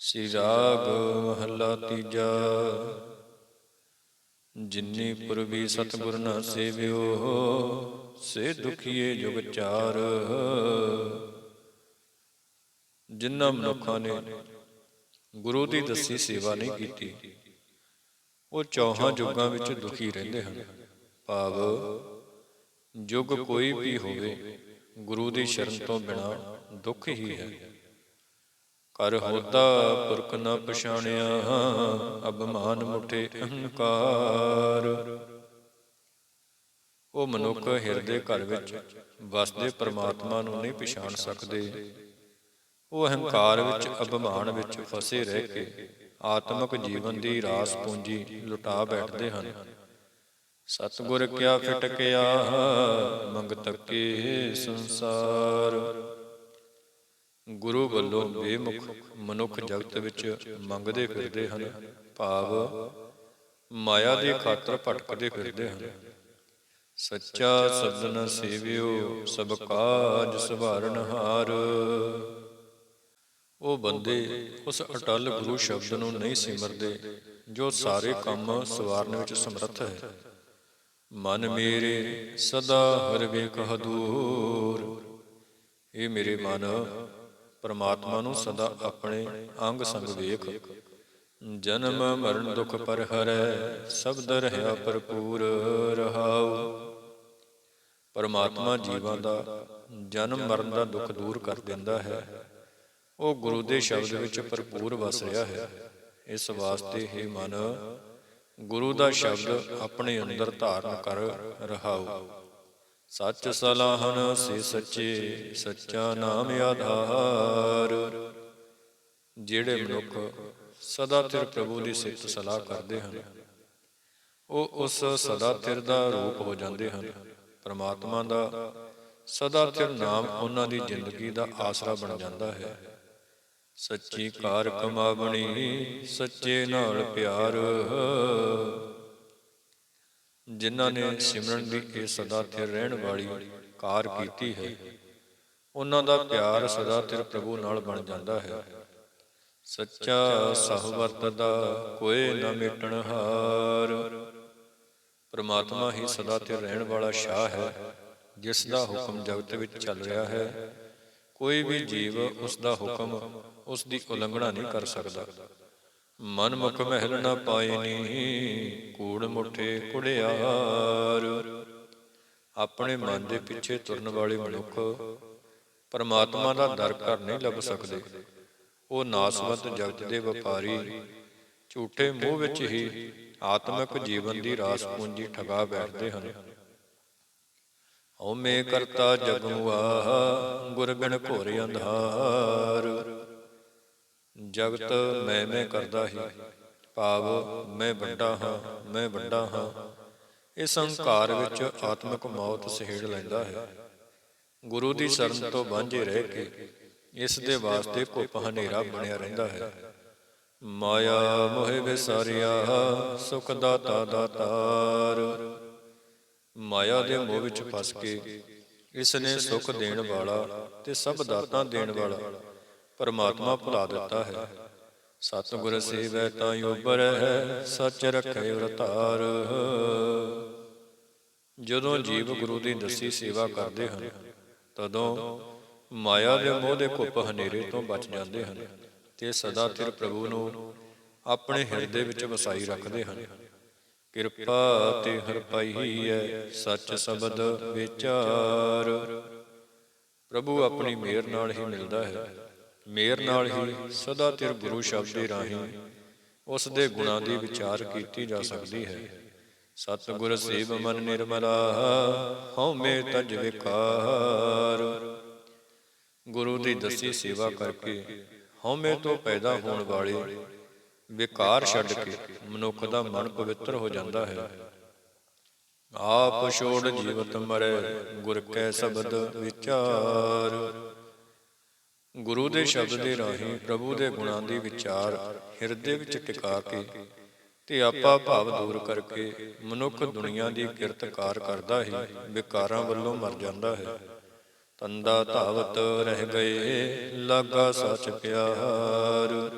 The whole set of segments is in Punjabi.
ਸ੍ਰੀ ਰਾਗ ਮਹੱਲਾ ਤੀਜਾ। ਜਿਨੀ ਪੁਰਬੀ ਸਤਿਗੁਰ ਨਾ ਸੇਵਿਓ, ਸੇ ਦੁਖੀਏ ਜੁਗ ਚਾਰ। ਜਿਨ੍ਹਾਂ ਮਨੁੱਖਾਂ ਨੇ ਗੁਰੂ ਦੀ ਦੱਸੀ ਸੇਵਾ ਨਹੀਂ ਕੀਤੀ, ਉਹ ਚੌਹਾਂ ਯੁੱਗਾਂ ਵਿੱਚ ਦੁਖੀ ਰਹਿੰਦੇ ਹਨ। ਭਾਵ ਯੁੱਗ ਕੋਈ ਵੀ ਹੋਵੇ, ਗੁਰੂ ਦੀ ਸ਼ਰਨ ਤੋਂ ਬਿਨਾ ਦੁੱਖ ਹੀ ਹੈ। ਕਰ ਹੋਦਾ ਪੁਰਖ ਨ ਪਛਾਣਿਆ ਅਭਮਾਨ ਮੁਠੇ ਅਹੰਕਾਰ। ਉਹ ਮਨੁੱਖ ਹਿਰਦੇ ਘਰ ਵਿੱਚ ਵਸਦੇ ਪ੍ਰਮਾਤਮਾ ਨੂੰ ਨਹੀਂ ਪਛਾਣ ਸਕਦੇ। ਉਹ ਅਹੰਕਾਰ ਵਿੱਚ, ਅਭਮਾਨ ਵਿੱਚ ਫਸੇ ਰਹਿ ਕੇ ਆਤਮਿਕ ਜੀਵਨ ਦੀ ਰਾਸ ਪੂੰਜੀ ਲੁਟਾ ਬੈਠਦੇ ਹਨ। ਸਤਿਗੁਰ ਕਿਆ ਫਟਕਿਆ ਮੰਗ ਤੱਕੇ ਸੰਸਾਰ। ਗੁਰੂ ਵੱਲੋਂ ਬੇਮੁਖ ਮਨੁੱਖ ਜਗਤ ਵਿੱਚ ਮੰਗਦੇ ਫਿਰਦੇ ਹਨ, ਭਾਵ ਮਾਇਆ ਦੇ ਖਾਤਰ ਭਟਕਦੇ ਫਿਰਦੇ ਹਨ। ਸੱਚਾ ਸਬਦਨ ਸੇਵਿਓ, ਸਭ ਕਾਜ ਸਵਾਰਨ ਹਾਰ। ਉਹ ਬੰਦੇ ਉਸ ਅਟਲ ਗੁਰੂ ਸ਼ਬਦ ਨੂੰ ਨਹੀਂ ਸਿਮਰਦੇ, ਜੋ ਸਾਰੇ ਕੰਮ ਸਵਾਰਨ ਵਿੱਚ ਸਮਰੱਥ ਹੈ। ਮਨ ਮੇਰੇ ਸਦਾ ਹਰ ਵੇਖ ਹਦੂਰ। ਇਹ ਮੇਰੇ ਮਨ ਪਰਮਾਤਮਾ ਨੂੰ ਸਦਾ ਆਪਣੇ ਅੰਗ ਸੰਗ ਵੇਖ। ਜਨਮ ਮਰਨ ਦੁਖ ਪਰ ਹਰੈ ਸਬਦ ਰਹਿਆ ਭਰਪੂਰ ਰਹਾਉ। ਪਰਮਾਤਮਾ ਜੀਵਾਂ ਦਾ ਜਨਮ ਮਰਨ ਦਾ ਦੁੱਖ ਦੂਰ ਕਰ ਦਿੰਦਾ ਹੈ। ਉਹ ਗੁਰੂ ਦੇ ਸ਼ਬਦ ਵਿੱਚ ਭਰਪੂਰ ਵਸ ਰਿਹਾ ਹੈ। ਇਸ ਵਾਸਤੇ ਹੀ ਮਨ, ਗੁਰੂ ਦਾ ਸ਼ਬਦ ਆਪਣੇ ਅੰਦਰ ਧਾਰਨ ਕਰ ਰਹਾਉ। ਸੱਚ ਸਲਾਹਨ ਸੇ ਸੱਚੇ, ਸੱਚਾ ਨਾਮ ਆਧਾਰ। ਜਿਹੜੇ ਮਨੁੱਖ ਸਦਾ ਤਿਰ ਪ੍ਰਭੂ ਦੀ ਸਿਫਤ ਸਲਾਹ ਕਰਦੇ ਹਨ, ਉਹ ਉਸ ਸਦਾ ਤਿਰ ਦਾ ਰੂਪ ਹੋ ਜਾਂਦੇ ਹਨ। ਪਰਮਾਤਮਾ ਦਾ ਸਦਾ ਤਿਰ ਨਾਮ ਉਹਨਾਂ ਦੀ ਜ਼ਿੰਦਗੀ ਦਾ ਆਸਰਾ ਬਣ ਜਾਂਦਾ ਹੈ। ਸੱਚੀ ਕਾਰ ਕਮਾਵਣੀ ਸੱਚੇ ਨਾਲ ਪਿਆਰ। ਜਿਨ੍ਹਾਂ ਨੇ ਸਿਮਰਨ ਦੀ ਇਹ ਸਦਾ ਥਿਰ ਰਹਿਣ ਵਾਲੀ ਕਾਰ ਕੀਤੀ ਹੈ, ਉਹਨਾਂ ਦਾ ਪਿਆਰ ਸਦਾ ਥਿਰ ਪ੍ਰਭੂ ਨਾਲ ਬਣ ਜਾਂਦਾ ਹੈ। ਸੱਚਾ ਸਹਵਰਤ ਦਾ ਕੋਈ ਨਾ ਮਿਟਣ ਹਾਰ। ਪ੍ਰਮਾਤਮਾ ਹੀ ਸਦਾ ਤੇ ਰਹਿਣ ਵਾਲਾ ਸ਼ਾਹ ਹੈ, ਜਿਸ ਦਾ ਹੁਕਮ ਜਗਤ ਵਿੱਚ ਚੱਲ ਰਿਹਾ ਹੈ। ਕੋਈ ਵੀ ਜੀਵ ਉਸ ਦਾ ਹੁਕਮ, ਉਸ ਦੀ ਉਲੰਘਣਾ ਨਹੀਂ ਕਰ ਸਕਦਾ। ਮਨ ਮੁਖ ਮਹਿਲ ਨਾ ਪਾਏ ਕੂੜ ਮੁਠੇ ਕੁੜਿਆਰ ਆਪਣੇ ਮਨ ਦੇ ਪਿੱਛੇ ਤੁਰਨ ਵਾਲੇ ਮਨੁੱਖ ਪਰਮਾਤਮਾ ਦਾ ਦਰ ਘਰ ਨਹੀਂ ਲੱਭ ਸਕਦੇ। ਉਹ ਨਾਸਵੰਤ ਜਗਤ ਦੇ ਵਪਾਰੀ, ਝੂਠੇ ਮੋਹ ਵਿੱਚ ਹੀ ਆਤਮਿਕ ਜੀਵਨ ਦੀ ਰਾਸ ਪੂੰਜੀ ਠਗਾ ਬੈਠਦੇ ਹਨ। ਹਉਮੈ ਕਰਤਾ ਜਗੁਆ ਗੁਰ ਬਿਨ ਘੋਰ ਅੰਧਾਰ। ਜਗਤ ਮੈਂ ਮੈਂ ਕਰਦਾ ਹੀ, ਭਾਵ ਮੈਂ ਵੱਡਾ ਹਾਂ, ਮੈਂ ਵੱਡਾ ਹਾਂ। ਇਸ ਹੰਕਾਰ ਵਿੱਚ ਆਤਮਿਕ ਮੌਤ ਸਹਿੜ ਲੈਂਦਾ ਹੈ। ਗੁਰੂ ਦੀ ਸ਼ਰਨ ਤੋਂ ਵਾਂਝੇ ਰਹਿ ਕੇ ਇਸ ਦੇ ਵਾਸਤੇ ਕੁੱਪ ਹਨੇਰਾ ਬਣਿਆ ਰਹਿੰਦਾ ਹੈ। ਮਾਇਆ ਮੋਹਿ ਵਿਸਾਰਿਆ, ਸੁਖ ਦਾਤਾ ਦਾਤਾਰ। ਮਾਇਆ ਦੇ ਮੋਹ ਵਿੱਚ ਫਸ ਕੇ ਇਸ ਨੇ ਸੁਖ ਦੇਣ ਵਾਲਾ ਤੇ ਸਭ ਦਾਤਾਂ ਦੇਣ ਵਾਲਾ ਪਰਮਾਤਮਾ ਭੁਲਾ ਦਿੱਤਾ ਹੈ। ਸਤਿਗੁਰ ਸੇਵੈ ਤਾਂ ਉਬਰ ਸੱਚ ਰਖੇ ਵਰਤਾਰ ਜਦੋਂ ਜੀਵ ਗੁਰੂ ਦੀ ਦਸੀ ਸੇਵਾ ਕਰਦੇ ਹਨ, ਤਦੋਂ ਮਾਇਆ ਦੇ ਮੋਹ ਦੇ ਕੁੱਪ ਹਨੇਰੇ ਤੋਂ ਬਚ ਜਾਂਦੇ ਹਨ ਤੇ ਸਦਾ ਤਿਰ ਪ੍ਰਭੂ ਨੂੰ ਆਪਣੇ ਹਿਰਦੇ ਵਿੱਚ ਵਸਾਈ ਰੱਖਦੇ ਹਨ। ਕਿਰਪਾ ਤੇ ਹਰ ਪਾਈ ਹੈ, ਸੱਚ ਸ਼ਬਦ ਵਿਚਾਰ। ਪ੍ਰਭੂ ਆਪਣੀ ਮਿਹਰ ਨਾਲ ਹੀ ਮਿਲਦਾ ਹੈ। ਮੇਰ ਨਾਲ ਹੀ ਸਦਾ ਤਿਰ ਗੁਰੂ ਸ਼ਬਦ ਦੇ ਰਾਹੀਂ ਉਸ ਦੇ ਗੁਣਾਂ ਦੀ ਵਿਚਾਰ ਕੀਤੀ ਜਾ ਸਕਦੀ ਹੈ। ਸਤਿਗੁਰ ਸੇਵ ਮਨ ਨਿਰਮਲਾ ਹਉਮੈ ਤਜ ਵਿਕਾਰ। ਗੁਰੂ ਦੀ ਦਸੀ ਸੇਵਾ ਕਰਕੇ ਹਉਮੈ ਤੋਂ ਪੈਦਾ ਹੋਣ ਵਾਲੇ ਵਿਕਾਰ ਛੱਡ ਕੇ ਮਨੁੱਖ ਦਾ ਮਨ ਪਵਿੱਤਰ ਹੋ ਜਾਂਦਾ ਹੈ। ਆਪ ਛੋੜ ਜੀਵਤ ਮਰੈ, ਗੁਰ ਕੈ ਸ਼ਬਦ ਵਿਚਾਰ। ਗੁਰੂ ਦੇ ਸ਼ਬਦ ਦੇ ਰਾਹੀਂ ਪ੍ਰਭੂ ਦੇ ਗੁਣਾਂ ਦੀ ਵਿਚਾਰ ਹਿਰਦੇ ਵਿੱਚ ਟਿਕਾ ਕੇ ਤੇ ਆਪਾ ਭਾਵ ਦੂਰ ਕਰਕੇ ਮਨੁੱਖ ਦੁਨੀਆ ਦੀ ਕਿਰਤਕਾਰ ਕਰਦਾ ਹੀ ਵਿਕਾਰਾਂ ਵੱਲੋਂ ਮਰ ਜਾਂਦਾ ਹੈ। ਤੰਦਾ ਧਾਵਤ ਰਹਿ ਗਏ ਲਾਗਾ ਸੱਚ ਪਿਆਰ।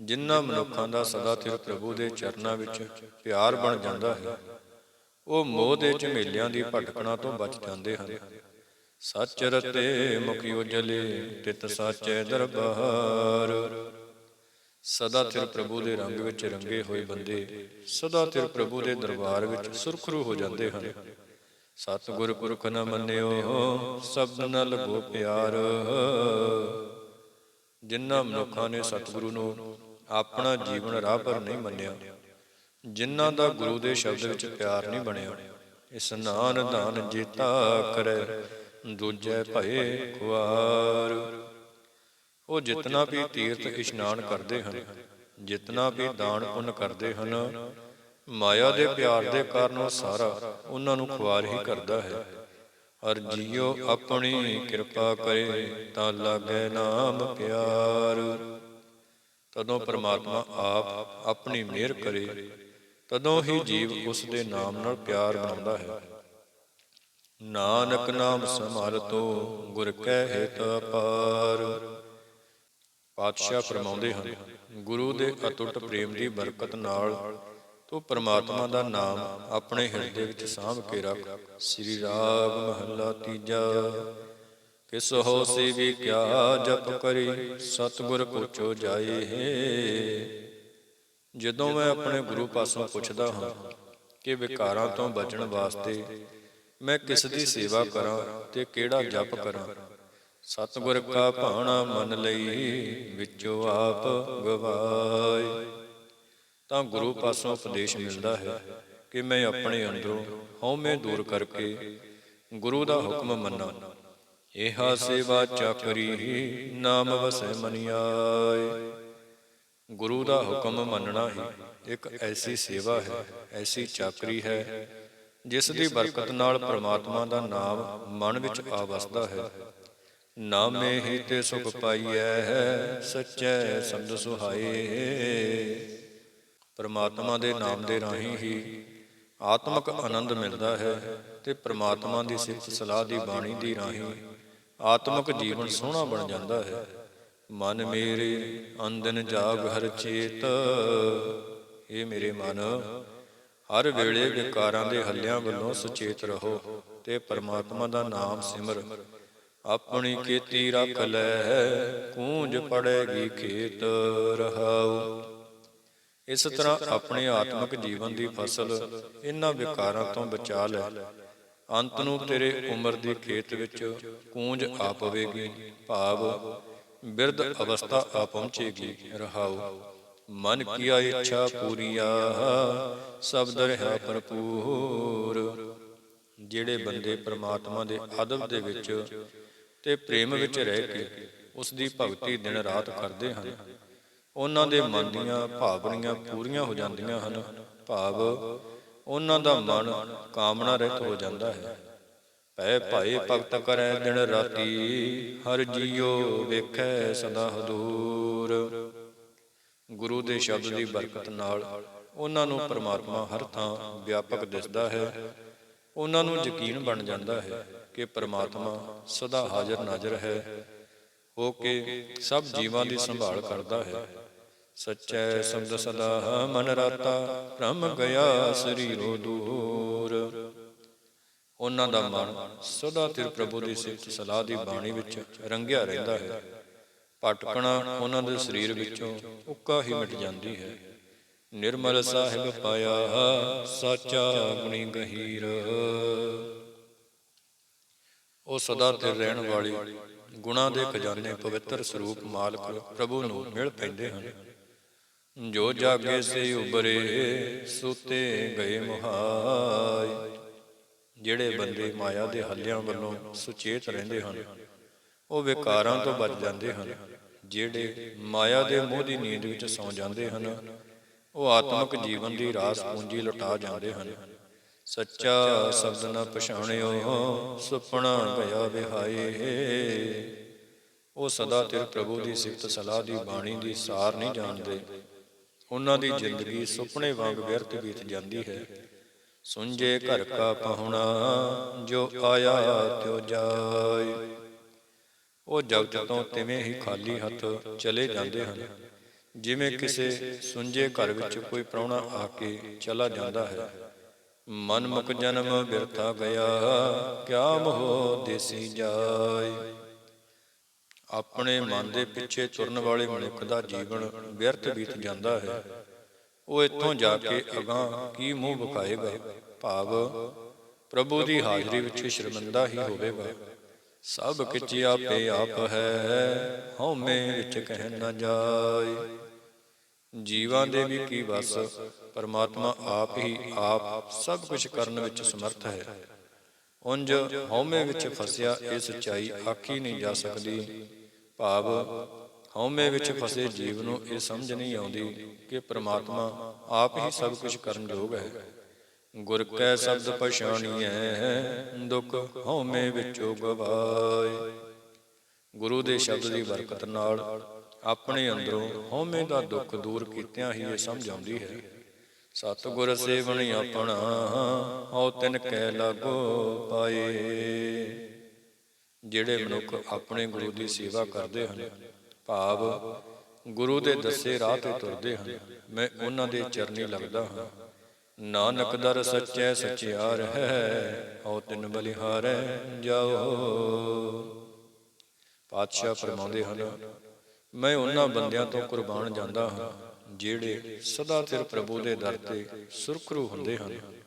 ਜਿਨ੍ਹਾਂ ਮਨੁੱਖਾਂ ਦਾ ਸਦਾ ਸਿਰ ਪ੍ਰਭੂ ਦੇ ਚਰਨਾਂ ਵਿੱਚ ਪਿਆਰ ਬਣ ਜਾਂਦਾ ਹੈ। ਉਹ ਮੋਹ ਦੇ ਝਮੇਲਿਆਂ ਦੀ ਭਟਕਣਾ ਤੋਂ ਬਚ ਜਾਂਦੇ ਹਨ। ਸੱਚ ਰਤੇ ਮੁਖੀ ਉਜਲੇ ਤਿਤ ਸਾਚੈ ਦਰਬਾਰ। ਸਦਾ ਸਿਰ ਪ੍ਰਭੂ ਦੇ ਰੰਗ ਵਿੱਚ ਰੰਗੇ ਹੋਏ ਬੰਦੇ, ਸਦਾ ਸਿਰ ਪ੍ਰਭੂ ਦੇ ਦਰਬਾਰ ਵਿੱਚ ਸੁਰਖਰੂ ਹੋ ਜਾਂਦੇ ਹਨ। ਸਤਿਗੁਰ ਪੁਰਖ ਨ ਮੰਨਿਓ, ਸਭ ਨ ਲਗੋ ਪਿਆਰ। ਜਿਨ੍ਹਾਂ ਮਨੁੱਖਾਂ ਨੇ ਸਤਿਗੁਰੂ ਨੂੰ ਆਪਣਾ ਜੀਵਨ ਰਾਹ ਪਰ ਨਹੀਂ ਮੰਨਿਆ, ਜਿਨ੍ਹਾਂ ਦਾ ਗੁਰੂ ਦੇ ਸ਼ਬਦ ਵਿੱਚ ਪਿਆਰ ਨਹੀਂ ਬਣਿਆ ਇਸਨਾਨ ਦਾਨ ਜੀਤਾ ਕਰੇ। ਦੂਜੇ ਭਏ ਖੁਆਰ। ਉਹ ਜਿਤਨਾ ਵੀ ਤੀਰਥ ਇਸ਼ਨਾਨ ਕਰਦੇ ਹਨ, ਜਿਤਨਾ ਵੀ ਦਾਨ ਪੁੰਨ ਕਰਦੇ ਹਨ, ਮਾਇਆ ਦੇ ਪਿਆਰ ਦੇ ਕਾਰਨ ਉਹ ਸਾਰਾ ਉਹਨਾਂ ਨੂੰ ਖੁਆਰ ਹੀ ਕਰਦਾ ਹੈ। ਅਰ ਜੀਓ ਆਪਣੀ ਕਿਰਪਾ ਕਰੇ ਤਾਂ ਲਾਗੇ ਨਾਮ ਪਿਆਰ। ਤਦੋਂ ਪ੍ਰਮਾਤਮਾ ਆਪ ਆਪਣੀ ਮਿਹਰ ਕਰੇ, ਤਦੋਂ ਹੀ ਜੀਵ ਉਸ ਦੇ ਨਾਮ ਨਾਲ ਪਿਆਰ ਬਣਾਉਂਦਾ ਹੈ। ਨਾਨਕ ਨਾਮ ਸੰਭਾਲਤੋ, ਗੁਰ ਕੈ ਹਿਤ ਅਪਾਰ। ਪਾਤਸ਼ਾਹ ਫਰਮਾਉਂਦੇ ਹਨ, ਗੁਰੂ ਦੇ ਅਟੁੱਟ ਪ੍ਰੇਮ ਦੀ ਬਰਕਤ ਨਾਲ ਤੂੰ ਪ੍ਰਮਾਤਮਾ ਦਾ ਨਾਮ ਆਪਣੇ ਹਿਰਦੇ ਵਿੱਚ ਸਾਂਭ ਕੇ ਰੱਖ, ਸ੍ਰੀ ਰਾਗ ਮਹੱਲਾ ਤੀਜਾ। ਕਿਸ ਹੋ ਸੇ ਵੀ ਕਿਆ ਜਪ ਕਰੀ, ਸਤਿਗੁਰ ਕੋਚੋ ਜਾਏ ਜਦੋਂ ਮੈਂ ਆਪਣੇ ਗੁਰੂ ਪਾਸੋਂ ਪੁੱਛਦਾ ਹਾਂ ਕਿ ਵਿਕਾਰਾਂ ਤੋਂ ਬਚਣ ਵਾਸਤੇ ਮੈਂ ਕਿਸ ਦੀ ਸੇਵਾ ਕਰਾਂ ਤੇ ਕਿਹੜਾ ਜਪ ਕਰਾਂ? ਸਤਿਗੁਰ ਕਾ ਭਾਣਾ ਮੰਨ ਲਈ ਵਿੱਚੋਂ ਆਪ ਗਵਾਏ। ਤਾਂ ਗੁਰੂ ਪਾਸੋਂ ਉਪਦੇਸ਼ ਮਿਲਦਾ ਹੈ ਕਿ ਮੈਂ ਆਪਣੇ ਅੰਦਰੋਂ ਹਉਮੈ ਦੂਰ ਕਰਕੇ ਗੁਰੂ ਦਾ ਹੁਕਮ ਮੰਨਾਂ। ਇਹਾ ਸੇਵਾ ਚਾਕਰੀ ਨਾਮ ਵਸੈ ਮਨਿ ਗੁਰੂ ਦਾ ਹੁਕਮ ਮੰਨਣਾ ਹੀ ਇੱਕ ਐਸੀ ਸੇਵਾ ਹੈ, ਐਸੀ ਚਾਕਰੀ ਹੈ ਜਿਸ ਦੀ ਬਰਕਤ ਨਾਲ ਪ੍ਰਮਾਤਮਾ ਦਾ ਨਾਮ ਮਨ ਵਿੱਚ ਆ ਵਸਦਾ ਹੈ। ਨਾਮੇ ਹੀ ਤੇ ਸੁਖ ਪਾਈਐ ਸੱਚੈ ਸ਼ਬਦ ਸੁਹਾਏ। ਪਰਮਾਤਮਾ ਦੇ ਨਾਮ ਦੇ ਰਾਹੀਂ ਹੀ ਆਤਮਿਕ ਆਨੰਦ ਮਿਲਦਾ ਹੈ ਤੇ ਪ੍ਰਮਾਤਮਾ ਦੀ ਸਿਫਤ ਸਲਾਹ ਦੀ ਬਾਣੀ ਦੀ ਰਾਹੀਂ ਆਤਮਿਕ ਜੀਵਨ ਸੋਹਣਾ ਬਣ ਜਾਂਦਾ ਹੈ। ਮਨ ਮੇਰੇ ਅੰਦਨ ਜਾਗ ਹਰ ਚੇਤ। ਇਹ ਮੇਰੇ ਮਨ ਹਰ ਵੇਲੇ ਵਿਕਾਰਾਂ ਦੇ ਹੱਲਿਆਂ ਵੱਲੋਂ ਸੁਚੇਤ ਰਹੋ ਤੇ ਪਰਮਾਤਮਾ ਦਾ ਨਾਮ ਸਿਮਰ। ਆਪਣੀ ਕੀਤੀ ਰੱਖ ਲੈ, ਕੂੰਜ ਪੜੇਗੀ ਖੇਤ ਰਹਾਉ। ਇਸ ਤਰ੍ਹਾਂ ਆਪਣੇ ਆਤਮਿਕ ਜੀਵਨ ਦੀ ਫਸਲ ਇਹਨਾਂ ਵਿਕਾਰਾਂ ਤੋਂ ਬਚਾ ਲੈ। ਅੰਤ ਨੂੰ ਤੇਰੇ ਉਮਰ ਦੇ ਖੇਤ ਵਿੱਚ ਕੂੰਜ ਆ ਪਵੇਗੀ ਭਾਵ ਬਿਰਧ ਅਵਸਥਾ ਆ ਪਹੁੰਚੇਗੀ, ਰਹਾਉ। ਮਨ ਕੀਆ ਇੱਛਾ ਪੂਰੀਆ ਸਬਦ ਰਹਾ ਭਰਪੂਰ। ਜਿਹੜੇ ਬੰਦੇ ਪ੍ਰਮਾਤਮਾ ਦੇ ਅਦਬ ਦੇ ਵਿੱਚ ਤੇ ਪ੍ਰੇਮ ਵਿੱਚ ਰਹਿ ਕੇ ਉਸ ਦੀ ਭਗਤੀ ਦਿਨ ਰਾਤ ਕਰਦੇ ਹਨ, ਉਹਨਾਂ ਦੇ ਮਨ ਦੀਆਂ ਭਾਵਨੀਆਂ ਪੂਰੀਆਂ ਹੋ ਜਾਂਦੀਆਂ ਹਨ। ਭਾਵ ਉਹਨਾਂ ਦਾ ਮਨ ਕਾਮਨਾ ਰਹਿਤ ਹੋ ਜਾਂਦਾ ਹੈ। ਭੈ ਭਾਏ ਭਗਤ ਕਰੈ ਦਿਨ ਰਾਤੀ, ਹਰ ਜੀਉ ਵੇਖੈ ਸਦਾ ਹਦੂਰ। ਗੁਰੂ ਦੇ ਸ਼ਬਦ ਦੀ ਬਰਕਤ ਨਾਲ ਉਹਨਾਂ ਨੂੰ ਪ੍ਰਮਾਤਮਾ ਹਰ ਥਾਂ ਵਿਆਪਕ ਦਿਸਦਾ ਹੈ ਉਹਨਾਂ ਨੂੰ ਯਕੀਨ ਬਣ ਜਾਂਦਾ ਹੈ ਕਿ ਪ੍ਰਮਾਤਮਾ ਸਦਾ ਹਾਜ਼ਰ ਨਾਜ਼ਰ ਹੈ ਹੋ ਕੇ ਸਭ ਜੀਵਾਂ ਦੀ ਸੰਭਾਲ ਕਰਦਾ ਹੈ। ਸੱਚੈ ਸ਼ਬਦ ਸਦਾ ਮਨ ਰਾਤਾ ਬ੍ਰਹਮ ਗਿਆ ਸਰੀਰੋ ਦੂਰ। ਉਹਨਾਂ ਦਾ ਮਨ ਸਦਾ ਤਿਰ ਪ੍ਰਭੂ ਦੀ ਸਿਫਤ ਸਲਾਹ ਦੀ ਬਾਣੀ ਵਿੱਚ ਰੰਗਿਆ ਰਹਿੰਦਾ ਹੈ। ਭਟਕਣਾ ਉਹਨਾਂ ਦੇ ਸਰੀਰ ਵਿੱਚੋਂ ਉੱਕਾ ਹੀ ਮਿਟ ਜਾਂਦੀ ਹੈ। ਨਿਰਮਲ ਸਾਹਿਬ ਪਾਇਆ, ਸਾਚਾ ਗੁਣੀ ਗਹੀਰ। ਉਹ ਸਦਾ ਤੇ ਰਹਿਣ ਵਾਲੀ ਗੁਣਾ ਦੇ ਖਜ਼ਾਨੇ ਪਵਿੱਤਰ ਸਰੂਪ ਮਾਲਕ ਪ੍ਰਭੂ ਨੂੰ ਮਿਲ ਪੈਂਦੇ ਹਨ। ਜੋ ਜਾਗੇ ਸੇ ਉਬਰੇ ਸੁਤੇ ਗਏ ਮੁਹਾਈ ਜਿਹੜੇ ਬੰਦੇ ਮਾਇਆ ਦੇ ਹੱਲਿਆਂ ਵੱਲੋਂ ਸੁਚੇਤ ਰਹਿੰਦੇ ਹਨ ਉਹ ਵਿਕਾਰਾਂ ਤੋਂ ਬਚ ਜਾਂਦੇ ਹਨ, ਜਿਹੜੇ ਮਾਇਆ ਦੇ ਮੋਹ ਦੀ ਨੀਂਦ ਵਿੱਚ ਸੌ ਜਾਂਦੇ ਹਨ, ਉਹ ਆਤਮਿਕ ਜੀਵਨ ਦੀ ਰਾਸ ਪੂੰਜੀ ਲੁਟਾ ਜਾਂਦੇ ਹਨ। ਸੱਚਾ ਸ਼ਬਦ ਨਾ ਪਛਾਣਿਓ, ਸੁਪਨਾ ਗਿਆ ਵਿਹਾਏ। ਉਹ ਸਦਾ ਤੇਰੇ ਪ੍ਰਭੂ ਦੀ ਸਿਫਤ ਸਲਾਹ ਦੀ ਬਾਣੀ ਦੀ ਸਾਰ ਨਹੀਂ ਜਾਣਦੇ। ਉਹਨਾਂ ਦੀ ਜ਼ਿੰਦਗੀ ਸੁਪਨੇ ਵਾਂਗ ਵਿਅਰਥ ਬੀਤ ਜਾਂਦੀ ਹੈ। ਸੁੰਜੇ ਘਰ ਕਾ ਪਹੁਣਾ, ਜੋ ਆਇਆ ਤਿਉ ਜਾਏ। ਉਹ ਜਗਤ ਤੋਂ ਤਿਵੇਂ ਹੀ ਖਾਲੀ ਹੱਥ ਚਲੇ ਜਾਂਦੇ ਹਨ। ਜਿਵੇਂ ਕਿਸੇ ਸੁੰਜੇ ਘਰ ਵਿੱਚ ਕੋਈ ਪ੍ਰਾਹੁਣਾ ਆ ਕੇ ਚਲਾ ਜਾਂਦਾ ਹੈ। ਮਨ ਮੁਕ ਜਨਮ ਬਿਰਥਾ ਗਿਆ, ਕਿਆ ਮੋਹ ਦੇਸੀ ਜਾਏ। ਆਪਣੇ ਮਨ ਦੇ ਪਿੱਛੇ ਤੁਰਨ ਵਾਲੇ ਮਨੁੱਖ ਦਾ ਜੀਵਨ ਵਿਅਰਥ ਬੀਤ ਜਾਂਦਾ ਹੈ। ਉਹ ਇੱਥੋਂ ਜਾ ਕੇ ਅਗਾਂਹ ਕੀ ਮੂੰਹ ਵਿਖਾਏਗਾ ਭਾਵ ਪ੍ਰਭੂ ਦੀ ਹਾਜ਼ਰੀ ਵਿੱਚ ਸ਼ਰਮਿੰਦਾ ਹੀ ਹੋਵੇਗਾ। ਸਭ ਕਿਛ ਆਪੇ ਆਪ ਹੈ। ਹਉਮੈ ਵਿੱਚ ਕਹਿ ਨਾ ਜਾਏ। ਜੀਵਾਂ ਦੇ ਵੀ ਕੀ ਵਸ ਪਰਮਾਤਮਾ ਆਪ ਹੀ ਆਪ ਸਭ ਕੁਝ ਕਰਨ ਵਿੱਚ ਸਮਰਥ ਹੈ। ਉੰਜ ਹਉਮੈ ਵਿੱਚ ਫਸਿਆ ਇਹ ਸਚਾਈ ਆਖੀ ਨਹੀਂ ਜਾ ਸਕਦੀ। ਭਾਵ ਹਉਮੈ ਵਿੱਚ ਫਸੇ ਜੀਵ ਨੂੰ ਇਹ ਸਮਝ ਨਹੀਂ ਆਉਂਦੀ ਕਿ ਪ੍ਰਮਾਤਮਾ ਆਪ ਹੀ ਸਭ ਕੁਝ ਕਰਨ ਯੋਗ ਹੈ। ਗੁਰ ਕੈ ਸ਼ਬਦ ਪਛਾਣੀਐ ਦੁਖ ਹਉਮੈ ਵਿੱਚੋਂ ਗਵਾਏ। ਗੁਰੂ ਦੇ ਸ਼ਬਦ ਦੀ ਬਰਕਤ ਨਾਲ ਆਪਣੇ ਅੰਦਰੋਂ ਹਉਮੈ ਦਾ ਦੁੱਖ ਦੂਰ ਕੀਤਿਆਂ ਹੀ ਇਹ ਸਮਝ ਆਉਂਦੀ ਹੈ। ਸਤਿਗੁਰ ਸੇਵਨ ਆਪਣਾ, ਹਉ ਤਿਨ ਕੈ ਲਾਗੋ ਪਾਏ। ਜਿਹੜੇ ਮਨੁੱਖ ਆਪਣੇ ਗੁਰੂ ਦੀ ਸੇਵਾ ਕਰਦੇ ਹਨ, ਭਾਵ ਗੁਰੂ ਦੇ ਦੱਸੇ ਰਾਹ ਤੇ ਤੁਰਦੇ ਹਨ, ਮੈਂ ਉਹਨਾਂ ਦੇ ਚਰਨੀ ਲੱਗਦਾ ਹਾਂ। ਨਾਨਕ ਦਰ ਸੱਚੈ ਸਚਿਆਰ ਹੈ, ਹਉ ਤਿਨ ਬਲਿਹਾਰੈ ਜਾਓ। ਪਾਤਸ਼ਾਹ ਫਰਮਾਉਂਦੇ ਹਨ, ਮੈਂ ਉਹਨਾਂ ਬੰਦਿਆਂ ਤੋਂ ਕੁਰਬਾਨ ਜਾਂਦਾ ਹਾਂ, ਜਿਹੜੇ ਸਦਾ ਸਿਰ ਪ੍ਰਭੂ ਦੇ ਦਰ ਤੇ ਸੁਰਖਰੂ ਹੁੰਦੇ ਹਨ।